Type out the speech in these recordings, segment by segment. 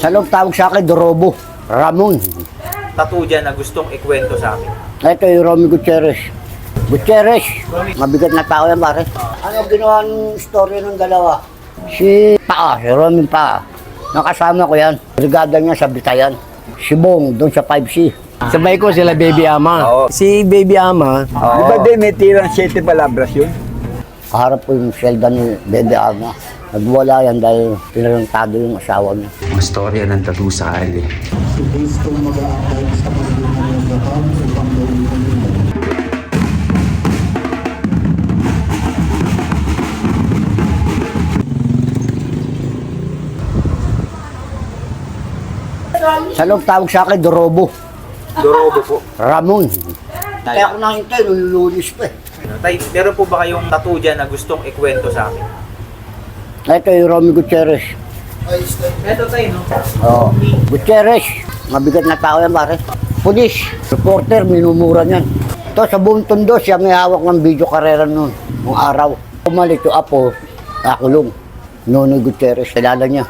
Sa loob tawag sa akin, Dorobo. Ramon. tattoo dyan na gustong ikwento sa amin? Ito yung Romy Gutierrez. Gutierrez. Mabigat na tao yan, pare. Ano ginawa ng story ng dalawa? Si Paa, si Romy Paa. Nakasama ko yan. Brigada niya sa Bitayan. Si Bong, doon sa 5C. Sabay ko sila Baby Ama. Oo. Si Baby Ama, Di ba din may tirang 7 palabras yun? Kaharap ko yung selda ni Bebe Alma. Nagwala yan dahil pinarantado yung asawa niya. Ang storya ng tattoo sa Ali. Sa loob tawag sa akin, Dorobo. Dorobo po. Ramon. Kaya ako nakintay, nululunis pa eh. Tay, meron po ba kayong tattoo dyan na gustong ikwento sa amin? Ito yung Romy Gutierrez. Ito tayo, no? Oo. Gutierrez. Mabigat na tao yan, pare. Pulis. Reporter, minumura niyan. Ito, sa buong tondo, siya may hawak ng video karera noon. Nung araw. Pumalit yung apo, nakulong. Nonoy Gutierrez, kilala niya.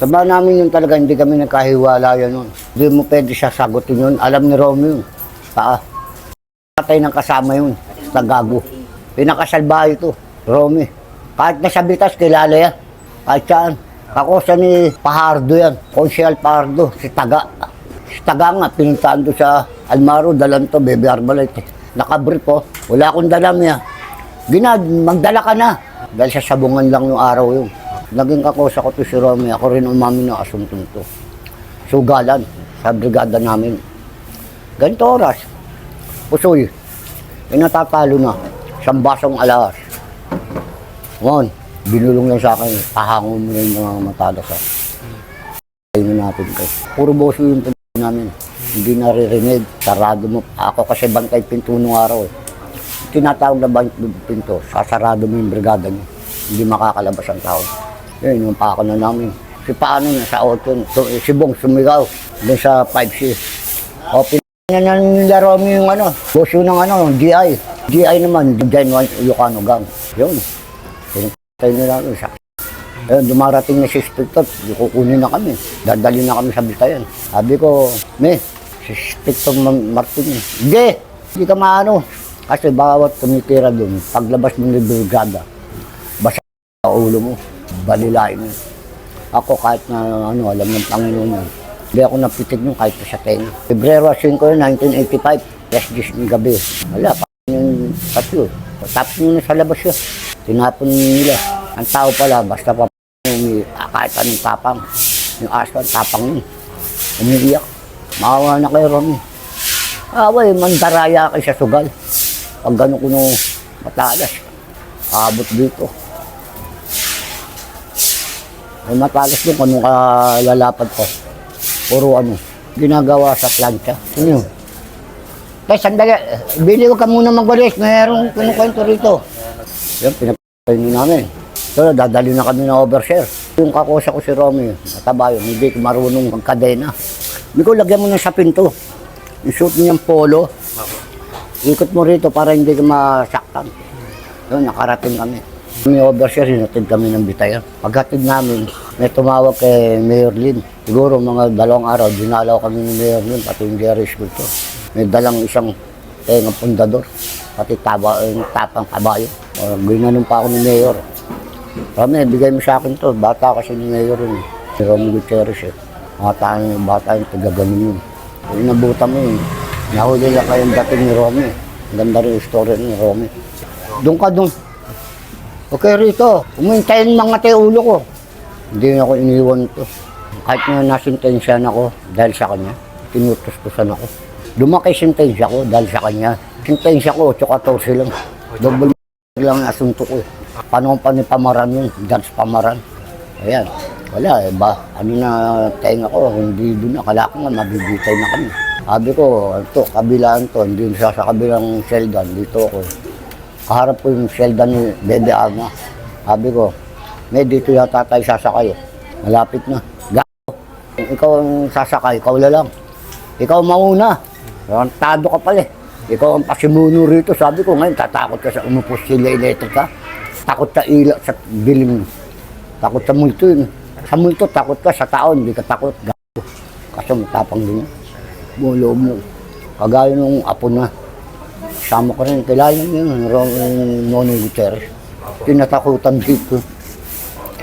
Sabahan namin yun talaga, hindi kami nagkahiwala yan noon. Hindi mo pwede siya sagutin yun. Alam ni Romy yun. Paa. Patay ng kasama yun. Tagago. Pinakasalbahay ito. Romy. Kahit nasa Bitas, kilala yan. Kahit saan. Ako sa ni Pahardo yan. Konsyal Pahardo. Si Taga. Si Taga nga, pinuntaan doon sa Almaro, dalan to, Bebe Arbalite. Nakabrief po. Wala akong dalam niya. Ginad, magdala ka na. Dahil sa sabungan lang yung araw yun. Naging kakosa ko to si Romy. Ako rin umamin ng asuntong to. Sugalan sa brigada namin. Ganito oras. Pusoy. Eh natatalo na. Isang basong alas. Ngayon, binulong lang sa akin. Pahangon mo yung mga matalas ha. Ayun na natin to. Puro boso yung pinto namin. Hindi naririnig. Sarado mo. Ako kasi bantay pinto nung araw eh. Tinatawag na bantay pinto. Sasarado mo yung brigada niyo. Hindi makakalabas ang tao. Yun, yung pako na namin. Si paano na sa auto. So, si Bong sumigaw. Doon sa 5C. O, Yan ang laro mo yung ano, boso ng ano, GI. GI naman, Gen 1 Ilocano Gang. Yun. Pinatay nila yun sa Ayun, dumarating na si Inspector, kukunin na kami. Dadali na kami sa Bitayan. Sabi ko, me, si Inspector Ma- Martin, hindi, hindi ka maano. Kasi bawat tumitira doon, paglabas mo ng brigada, basa sa ulo mo, balilain mo. Ako kahit na ano, alam ng Panginoon yun. Hindi ako napitig nung kahit sa tenga. Pebrero 5 yun, 1985. Yes, 10 ng gabi. Wala, pa yung tatlo. Tapos nyo na sa labas yun. Tinapon nila. Ang tao pala, basta pa ah, kahit anong tapang. Yung aso, ang tapang yun. Umiiyak. Maawa na kayo, Romy. Away, mandaraya kayo sa sugal. Pag gano'n ko nung matalas, abot dito. May matalas din kung kalalapad ko. Puro ano, ginagawa sa plancha. Ano yun? Tay, sandali. Bili ko ka muna magwalis. Mayroong kinukwento rito. Yan, pinapatay nyo namin. So, dadali na kami ng overshare. Yung kakusa ko si Romy, mataba yun, hindi ko marunong magkadena. Hindi ko lagyan mo ng sa pinto. Isuot niyang polo. Ikot mo rito para hindi ka masaktan. Yun, nakarating kami. May overshare, hinatid kami ng bitayan. Paghatid namin, may tumawag kay Mayor Lin. Siguro mga dalawang araw, dinalaw kami ni Mayor Lin, pati yung Jerry Sculptor. May dalang isang tenga pundador, pati taba, yung tapang kabayo. Ginanon pa ako ni Mayor. Rami, bigay mo sa akin to. Bata kasi ni Mayor yun. Si Romy Gutierrez eh. Bata yung bata yung taga-ganon yun. Inabutan mo yun. Nahuli lang kayong dating ni Romy. Ganda rin yung story ni Romy. Doon ka doon. Okay rito, umintayin mga tayo ulo ko. Hindi na ako iniwan to. Kahit na nasintensyan ako dahil sa kanya, tinutuspusan ako. Lumaki sintensya ko dahil sa kanya. Sintensya ko, 8-14 lang. Double lang ang asunto ko. eh. Paano pa ni Pamaran yun? Judge Pamaran. Ayan. Wala eh. Ba, ano na tenga ko, hindi doon na. Kala ko nga, mabibitay na kami. Sabi ko, ito, kabilaan to. Hindi siya sa kabilang seldan. Dito ako. Kaharap ko yung selda ni Bebe Alma. Sabi ko, may dito yata tayo sasakay. eh. Malapit na. Gago. Ikaw ang sasakay, ikaw na lang. Ikaw mauna. Rantado ka pala eh. Ikaw ang pasimuno rito. Sabi ko ngayon, tatakot ka sa umupos sila elektrika. Takot sa ila, sa dilim. Takot sa multo yun. Sa multo, takot ka. Sa tao, hindi ka takot. Gago. Kasi matapang din. Buong loob mo. Kagaya nung apo na. Sama ko rin. Kilala niyo yun. Noni Gutierrez. Tinatakutan dito.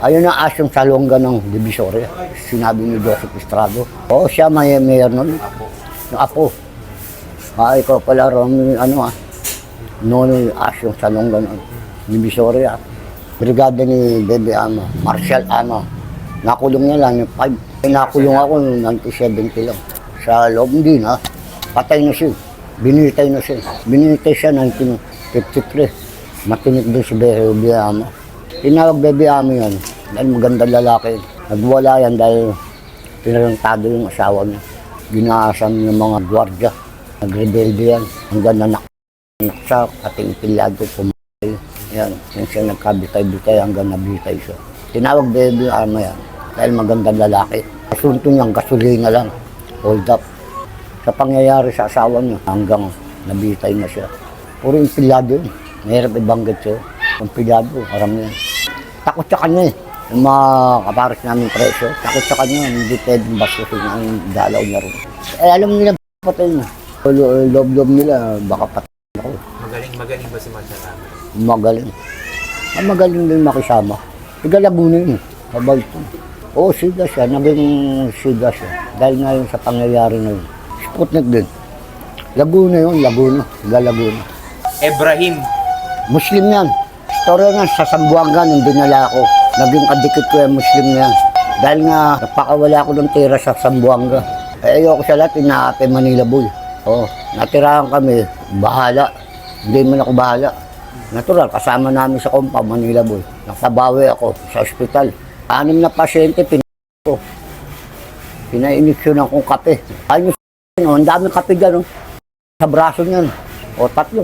Ayun ang asyong salongga ng Divisoria. Sinabi ni Joseph Estrado. Oo, siya may mayor nun. Yung apo. Ah, ikaw pala, Ron, ano ah. Nono asyong salongga ng Divisoria. Brigada ni Bebe Ama, Marshal Ama. Nakulong niya lang yung 5. Nakulong ako noong 1970 lang. Sa loob din ha. Patay na siya. Binitay na siya. Binitay siya 1953. Matinik din si Bebe Ama. Tinawag Bebe Ama yan. Dahil magandang lalaki. Nagwala yan dahil pinalantado yung asawa niya. Ginaasan ng mga gwardya. Nagrebelde yan. Hanggang nanak sa ating pilyado pumatay. Yan, yan siya nagkabitay-bitay hanggang nabitay siya. Tinawag baby arma yan dahil magandang lalaki. Asunto niyang gasolina lang. Hold up. Sa pangyayari sa asawa niya hanggang nabitay na siya. Puro empleyado yun. Mahirap ibanggit siya. Empleyado, marami yan. Takot sa kanya eh. Yung mga kapares namin presyo, takot sa kanya, hindi pwedeng bastusin ang dalaw niya rin. Eh, alam nila patay. Lo- Loob-loob nila, baka patay ako. Magaling, magaling ba si Marshal Amo? Magaling. Ah, magaling din makisama. Tiga Laguna yun. Mabait yun. Oo, siga siya. Naging siga siya. Dahil nga yun sa pangyayari na yun. Sputnik din. Laguna yun, Laguna. Tiga Laguna. Ibrahim. Muslim yan. Storya niya sa Sambuanga nung dinala ako. Naging kadikit ko yung Muslim na yan. Dahil nga, napakawala ako ng tira sa Sambuanga. Eh, ayoko sa lahat, inaapi Manila Boy. Oo, natirahan kami, bahala. Hindi man ako bahala. Natural, kasama namin sa kompa, Manila Boy. Nakabawi ako sa ospital. Anim na pasyente, pin ko. Pinainiksyonan kong kape. Ayun yung no, ang daming kape dyan, no? sa braso niyan. O tatlo,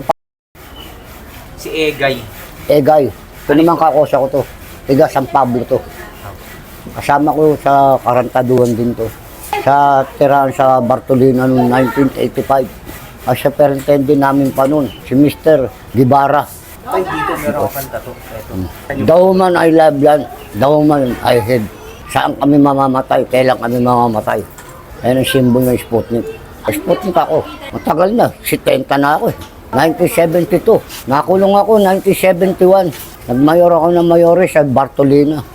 Si Egay. Egay. Ito naman kakosa ko to. Tiga San Pablo to. Kasama ko sa karantaduhan din to. Sa tirahan sa Bartolina noong 1985. Ang superintendent namin pa noon, si Mr. Gibara. Ay, dito meron ako kang tato. Ito. The woman I love yan, the woman I hate. Saan kami mamamatay, kailan kami mamamatay. Ayan ang simbol ng Sputnik. Sputnik ako. Matagal na, 70 na ako eh. 1972. Nakulong ako 1971. Nagmayor ako ng mayores sa Bartolina.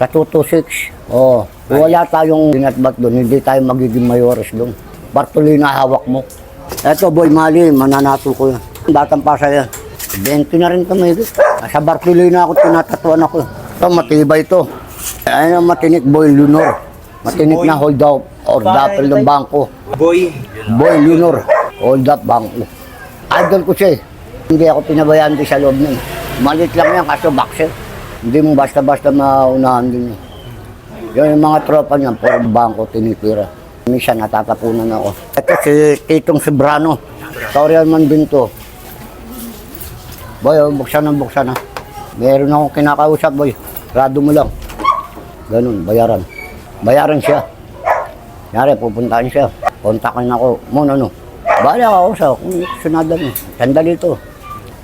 Sa 226. Oo. Kung wala tayong binatbat doon, hindi tayo magiging mayores doon. Bartolina hawak mo. Eto, boy Mali, mananato ko yan. Batang pasa yan. 20 na rin kami. Sa Bartolina ako tinatatuan ako. Ito, matibay ito. Ayan ang matinik boy Lunor. Matinik na hold up or dapel ng bangko. Boy. Boy Lunor, hold up bangko. Idol ko siya eh. Hindi ako pinabayaan din sa loob nun. Malit lang yan kaso boxer. Hindi mo basta-basta maunahan din yun. Yung mga tropa niya, puro bangko tinitira. Minsan natatapunan ako. Ito si Titong Sobrano. Torial man din to. Boy, oh, buksan na, buksan na. Meron akong kinakausap, boy. Rado mo lang. Ganun, bayaran. Bayaran siya. Yari, pupuntahan siya. Kontakin ako. Mo, ano? Bala ako sa kung sunada mo. Sandali ito.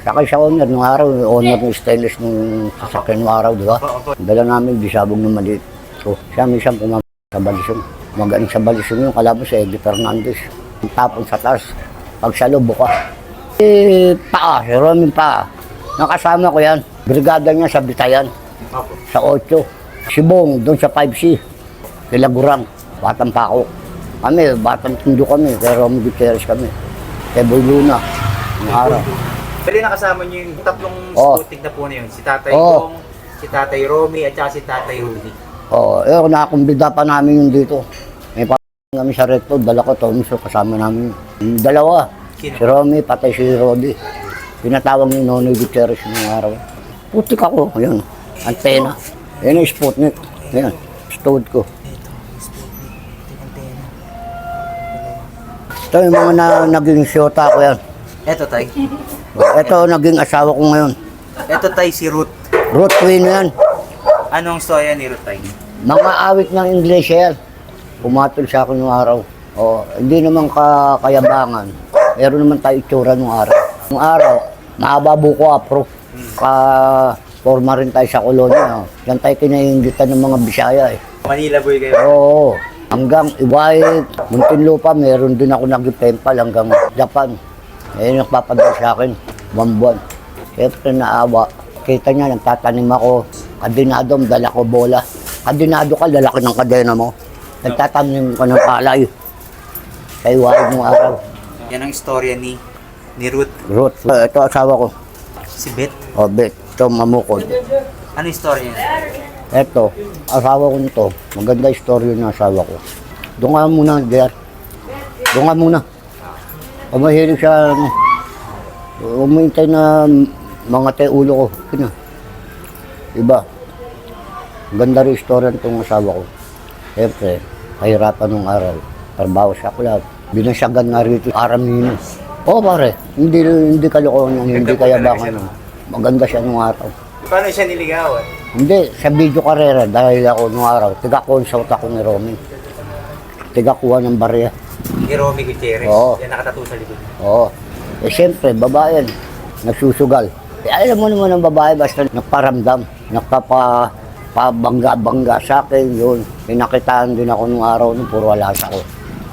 Sakay sa owner nung araw, owner ng stainless nung sasakyan nung araw, di ba? Dala namin, disabog ng maliit. So, siya minsan pumapag sa balisong. Magaling sa balisong yung kalabas si Eddie Fernandez. Tapon sa taas. Pag sa loob, buka. Eh, paa, si Romin paa. Nakasama ko yan. Brigada niya sa Bitayan. Sa 8. Si Bong, doon sa 5C. Kila Gurang, Batang Pako. Kami, Batang Tundo kami. Kaya Romy Gutierrez kami. Kaya Boy Luna. Ang araw. Pero nakasama niyo yung tatlong. Sputnik na po na yun. Si Tatay Oo. Gong, si Tatay Romy, at saka si Tatay Rudy. Oo, eh, nakakumbida pa namin yung dito. May pa kami sa recto, dala ko to, kasama namin. Yung dalawa, Sino? si Romy, patay si Rodi. Pinatawag ni Nonoy Gutierrez ng araw. Putik ako, yun. Antena. Yan yung Sputnik. Yan, stood ko. Ito yung mga na, naging siyota ko yan. Eto, Tay. Ito naging asawa ko ngayon. Eto, Tay, si Ruth. Ruth Queen yan. Anong storya ni Ruth, Tay? Mga awit ng English yan. Pumatol sa akin yung araw. O, hindi naman ka kayabangan. Meron naman tayo itsura nung araw. Nung araw, mahaba buko apro. Ka Forma rin tayo sa kolonya. Yan tayo kinaingitan ng mga Bisaya eh. Manila boy kayo. Oo. Hanggang Iwait, Muntinlupa, meron din ako naging tempal hanggang Japan. Eh, nagpapadala sa akin, one buwan. Siyempre naawa. Kita niya, nagtatanim ako. Kadinado, dala ko bola. Kadinado ka, lalaki ng kadena mo. Nagtatanim ko ng palay. Sa Iwait ng araw. Yan ang istorya ni ni Ruth. Ruth, eh, ito asawa ko. Si Beth. O, Bet, ito mamukod. Ano istorya niya? Eto, asawa ko nito. Maganda istorya ng asawa ko. Doon ka muna, JR. Doon ka muna. O mahilig siya, ano, umintay na mga te ulo ko. Kina. Iba. Ganda rin istorya nitong asawa ko. Siyempre, kahirapan nung araw. Trabaho sa club. Binasyagan nga rito, aramino. Oo pare, hindi, hindi kalokohan yan, hindi kaya baka Maganda siya nung araw. Paano siya niligawan? Hindi, sa video karera dahil ako nung araw, tiga-consult ako ni Romy. Tiga-kuha ng barya. Ni Romy Gutierrez. Oo. Yan nakatato sa likod. Oo. Eh siyempre, babae yan, nagsusugal. Eh, alam mo naman ang babae, basta nagparamdam, nagpapa pabangga-bangga sa akin, yun. Pinakitaan din ako nung araw nung puro alas ako.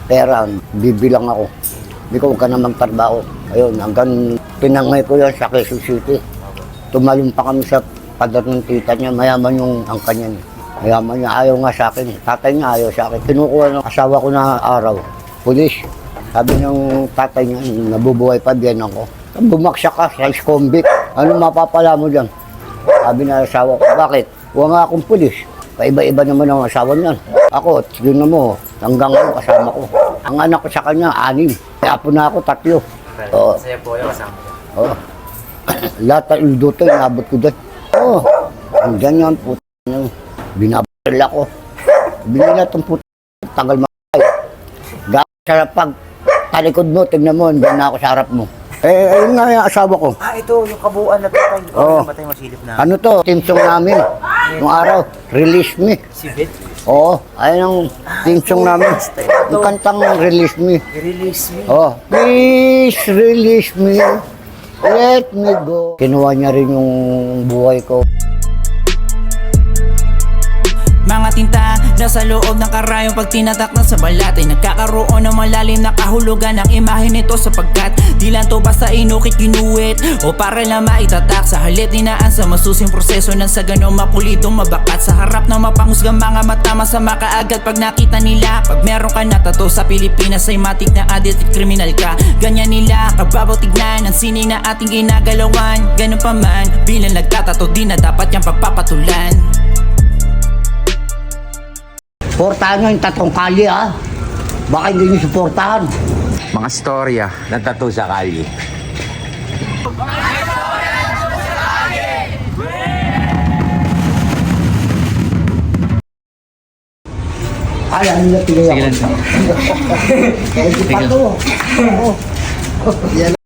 Pera, bibilang ako. Hindi ko ka na magtrabaho. Ayun, hanggang pinangay ko yan sa Quezon City. Tumalong pa kami sa pader ng tita niya, mayaman yung angka niya. Mayaman niya, ayaw nga sa akin. Tatay niya ayaw sa akin. Kinukuha ng asawa ko na araw. Pulis. Sabi ng tatay niya, nabubuhay pa biyan ako. Bumaksak ka sa convict. Ano mapapala mo dyan? Sabi ng asawa ko, bakit? Huwag nga akong pulis. Paiba-iba naman ang asawa niyan. Ako, yun na mo, hanggang kasama ko. Ang anak ko sa kanya, anim. Kaya po na ako, tatlo. Oo. Masaya po yung kasama ko. Oo. Lahat ng ilduto, inabot ko dyan. Oo. Hanggang yan, puto. Binabaril ako. Binila itong puto. Tagal makay. Gano'n sa pag talikod mo, tignan mo, hanggang na ako sa harap mo. Eh, ayun nga yung asawa ko. Ah, ito, yung kabuuan na tatay. Oo. Oh. Matay masilip na. Ano to? Team song namin. Nung araw, release me. Si Beth. Oo, ayun ang team song namin. Yung kantang release me. I-release me. Oh, please release me. Let me go. Kinuha niya rin yung buhay ko. Mga tinta nasa loob ng karayong pag tinatak na sa balat ay nagkakaroon ng malalim na kahulugan ang imahe nito sapagkat di lang to basta inukit ginuwit o para lang maitatak. Sa halit dinaan sa masusing proseso ng sa ganong mapulidong mabakat. Sa harap ng mapanghusgang mga mata masama kaagad pag nakita nila. Pag meron ka na tato sa Pilipinas ay matik na addict at kriminal ka. Ganyan nila kababaw tignan ang sining na ating ginagalawan. Ganun pa man bilang nagtatato di na dapat yung pagpapatulan Portahan nyo yung tatong kalye ha. Baka hindi nyo suportahan. Mga storya ng tattoo sa kalye. Ay, ano na tigay ako. Sige lang. Sige. Yan